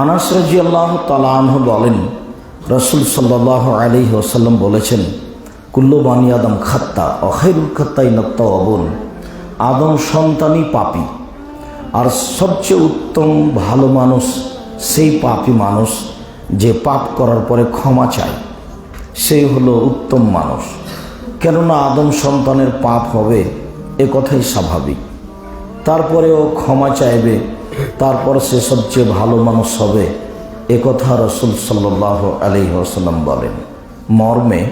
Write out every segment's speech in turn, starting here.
আনাস রাজি আল্লাহ তালাহ বলেন, রসুল সাল্লাহ আলী ওসাল্লাম বলেছেন, কুল্লু বানি আদম খাত্তা অখেরুল খাত্তাই নত্তা অবন আদম সন্তানই পাপি, আর সবচেয়ে উত্তম ভালো মানুষ সেই পাপি মানুষ যে পাপ করার পরে ক্ষমা চায় সেই হলো উত্তম মানুষ। কেননা আদম সন্তানের পাপ হবে, এ কথাই স্বাভাবিক। তারপরেও ক্ষমা চাইবে তারপর সে সবচেয়ে ভালো মানুষ হবে। এ কথা রসুল সাল্লাহ আলি আসাল্লাম বলেন। মর্মে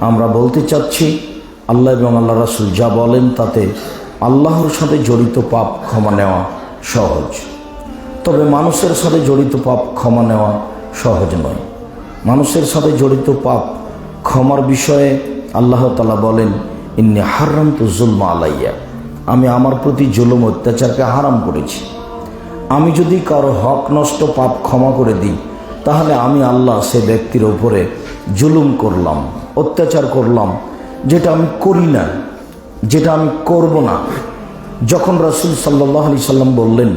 আমরা বলতে চাচ্ছি, আল্লাহ এবং আল্লাহ রাসুল যা বলেন তাতে আল্লাহর সাথে জড়িত পাপ ক্ষমা নেওয়া সহজ। তবে মানুষের সাথে জড়িত পাপ ক্ষমা নেওয়া সহজ নয়। মানুষের সাথে জড়িত পাপ ক্ষমার বিষয়ে আল্লাহ তালা বলেন, ইন্নি হারাম তো জুলমা আলাইয়া। আমি আমার প্রতি জুলুম অত্যাচারকে হারাম করেছি। আমি যদি কারও হক নষ্ট, পাপ ক্ষমা করে দিই, তাহলে আমি আল্লাহ সে ব্যক্তির ওপরে জুলুম করলাম, অত্যাচার করলাম, যেটা আমি করি না, যেটা আমি করব না। যখন রসুল সাল্লাহ আলি সাল্লাম বললেন,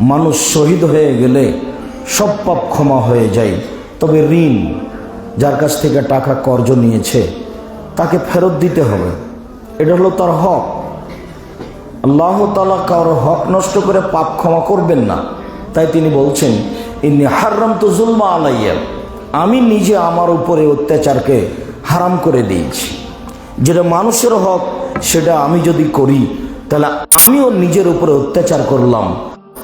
মানুষ শহীদ হয়ে গেলে সব পাপ ক্ষমা হয়ে যায়, তবে ঋণ যার কাছ থেকে টাকা কর্জ নিয়েছে, তাকে ফেরত দিতে হবে। এটা হলো তার হক। আল্লাহ তালা কারও হক নষ্ট করে পাপ ক্ষমা করবেন না। তাই তিনি বলছেন ইনি হারাম তো জুলমা আলাইয়া। আমি নিজে আমার উপরে অত্যাচারকে হারাম করে দিয়েছি। যেটা মানুষের হক, সেটা আমি যদি করি, তাহলে আমিও নিজের উপরে অত্যাচার করলাম।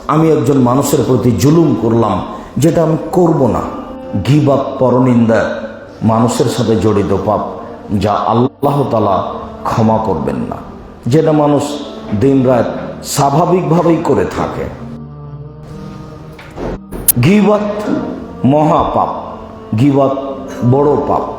আমি একজন মানুষের প্রতি জুলুম করলাম, যেটা আমি করব না। গিবাদ পরনিন্দা, মানুষের সাথে জড়িত পাপ, যা আল্লাহ তালা ক্ষমা করবেন না। যেটা মানুষ দিনরাত স্বাভাবিকভাবেই করে থাকে। গিবত মহাপাপ গিবত বড় পাপ।